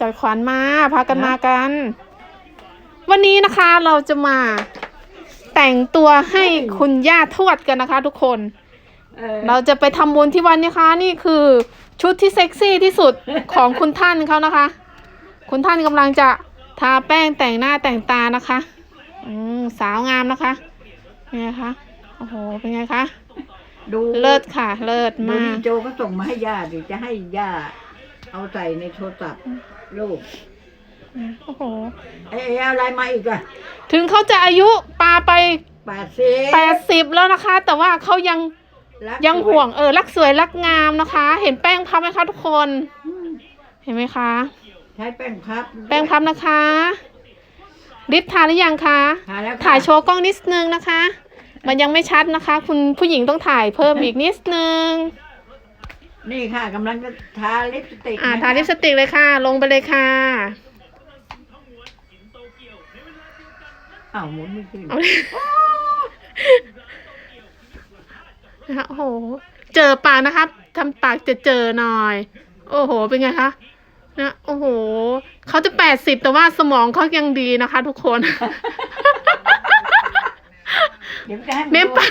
กับขวัญมาพากันมากัน วันนี้นะคะเราจะมาแต่งตัวให้คุณย่าทวดกันนะคะ ทุกคนเออเราจะไปทำบุญที่วันนี้คะนี่คือชุดที่เซ็กซี่ที่สุดของคุณท่านเขานะคะ คุณท่านกำลังจะทาแป้งแต่งหน้าแต่งตานะคะอืมสาวงามนะคะเป็นไงคะโอ้โหเป็นไงคะดูเลิศค่ะ เลิศดูมากดีโจก็ส่งมาให้ย่าดิจะให้ย่า เอาใส่ในโทรศัพท์ลูกโอ้โหเอ้ยเอาอะไรมาอีกอะถึงเขาจะอายุปาไปแปดสิบแปดสิบแล้วนะคะ แต่ว่าเขายังรักยังห่วงเออรักสวยรักงามนะคะ เห็นแป้งพับไหมคะทุกคนอืมเห็นไหมคะ ใช้แป้งพับ แป้งพับนะคะลิปทาหรือยังคะทาแล้วค่ะถ่ายโชว์กล้องนิดนึงนะคะ มันยังไม่ชัดนะคะ คุณผู้หญิงต้องถ่ายเพิ่มอีกนิดนึง นี่ค่ะกำลังจะทาลิปสติกอ่านะคะทาลิปสติกเลยค่ะ ลงไปเลยค่ะอ้าวหมุนไม่ขึ้นเอาเลยนะคะโอ้โห เจอปากนะครับทำปากจะเจอหน่อย โอ้โห เป็นไงคะนะโอ้โห เขาจะแปดสิบแต่ว่าสมองเขายังดีนะคะ ทุกคนเดี๋ยวจะให้นเม้มดูปาก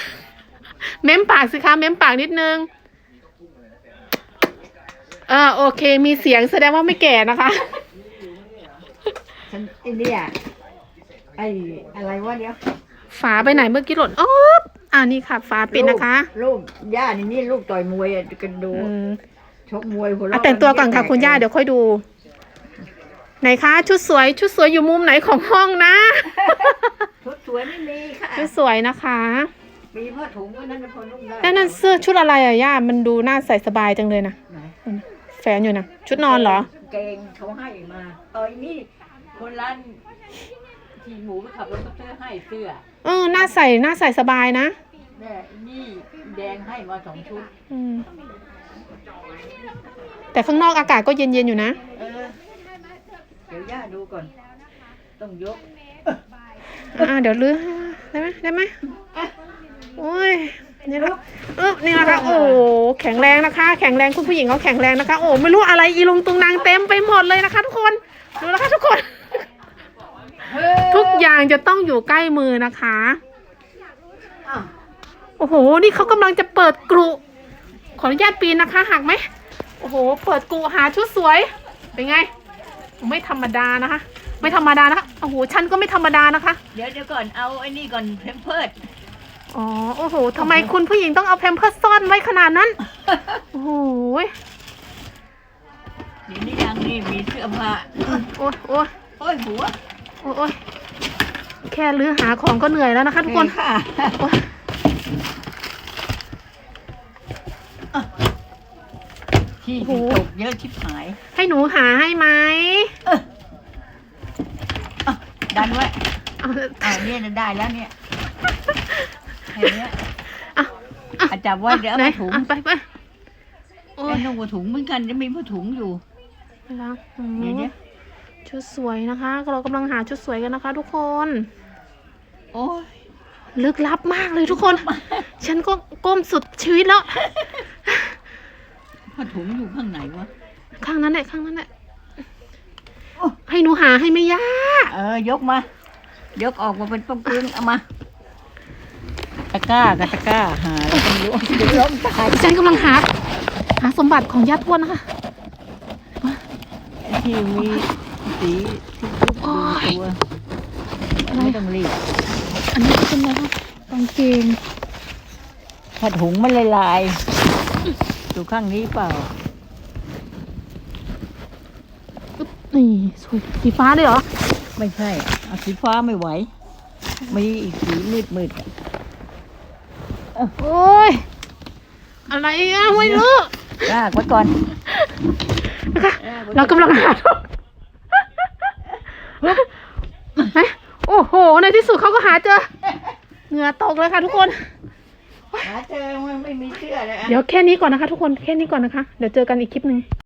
เม้มปากสิคะเม้มปากนิดนึงเออโอเค มีเสียงแสดงว่าไม่แก่นะคะ ฉันไอ้เนี่ยไอ้อะไรวะเดี๋ยวฝาไปไหนเมื่อกี้หล่นอ๊อบอ่านี่ค่ะ ฝาปิดนะคะ ลูกลูกย่านี่นี่ลูกต่อยมวยอะกันดูอืมชกมวยหัวอะเราะแต่งตัวก่อนค่ะ คุณย่าเดี๋ยวค่อยดู ไหนคะ ชุดสวย ชุดสวยอยู่มุมไหนของห้องนะ ชุดสวยไม่มีค่ะชุดสวยนะคะ มีผ้าถุงก็นั่นนะพอนุ่งได้แล้วนั่นเสื้อชุดอะไรอะย่า มันดูน่าใส่สบายจังเลยนะไหนแฟนอยู่นะชุดนอนเหรอ เกงเขาให้มาเอ้ยนี่คนร้านที่หมูไปขับรถก็ซื้อให้เสื้อเออน่าใส่น่าใส่สบายนะเนี่ยนี่แดงให้มาสองชุด อืมแต่ข้างนอกอากาศก็เย็นๆอยู่นะ เออ เดี๋ยวย่าดูก่อน ต้องยก อ่าเดี๋ยวลื้อได้ไหมได้ไหมโอ้ย นี่นะเออนี่นะคะโอ้โหแข็งแรงนะคะ แข็งแรงคุณผู้หญิงเขาแข็งแรงนะคะ โอ้ไม่รู้อะไรอีลุงตุงนางเต็มไปหมดเลยนะคะ ทุกคนดูนะคะทุกคน ทุกอย่างจะต้องอยู่ใกล้มือนะคะอ้าวโอ้โห นี่เขากำลังจะเปิดกรุขออนุญาตปีนนะคะหักไหมโอ้โห เปิดกรุหาชุดสวย เป็นไง ไม่ธรรมดานะคะ ไม่ธรรมดานะคะ โอ้โห ฉันก็ไม่ธรรมดานะคะ เดี๋ยวเดี๋ยวก่อน เอาไอ้นี่ก่อนเพมเพิร์ด อ๋อ โอ้โหทำไมคุณผู้หญิงต้องเอาแพมเพิร์สซ่อนไว้ขนาดนั้น โอ้โหเดี๋ยวนี้ยังนี่มีเสื้อผ้าโอ้ยโอ้ยโอ้ยหัวโอ้ยโอ้ยแค่ลื้อหาของก็เหนื่อยแล้วนะคะทุกคนค่ะโอ้ยที่โอ้โหตกเยอะชิบหาย ให้หนูหาให้ไหมเอออะดันไว้เอาอ่าเนี่ยได้แล้วเนี่ย เห็นเนี้ยอะอะอาจับไว้เดี๋ยวเอาไหนผ้าถุงอะไปไปโอ้ยไอ้นุ่งผ้าถุงเหมือนกันจะมีผ้าถุงอยู่นะคะอืมเดี๋ยวเนี้ยชุดสวยนะคะ เรากำลังหาชุดสวยกันนะคะ ทุกคน โอ้ยลึกลับมากเลยทุกคน ฉันก็ก้มสุดชีวิตแล้วผ้าถุงอยู่ข้างไหนวะ ข้างนั้นแหละข้างนั้นแหละโอ้ให้หนูหาให้ไม่ยาก เออยกมา ยกออกมาเป็นป้องกึ้งเอามา ตะกร้ากับตะกร้าหาแล้วก็ล้มเดี๋ยวล้มตายฉันกำลังหา หาสมบัติของญาติทวดนะคะ ที่มีสีทุกๆดูตัวไม่ต้องรีบอันนี้เป็นอะไรคะกางเกงผ้าถุงมันลายลายดูข้างนี้เปล่าปึ๊บนี่สวยสีฟ้าเลยเหรอ ไม่ใช่เอาสีฟ้าไม่ไหวมีอีกสีมืดมืดๆอะ โอ้ย อะไรอะไม่รู้ลากไว้ก่อนนะคะลากไว้เรากำลังหาไหมโอ้โห ในที่สุดเขาก็หาเจอ เหงื่อตกเลยค่ะทุกคน หาเจอมันไม่มีเชื่อเลยอะ เดี๋ยวแค่นี้ก่อนนะคะทุกคน แค่นี้ก่อนนะคะ เดี๋ยวเจอกันอีกคลิปหนึ่ง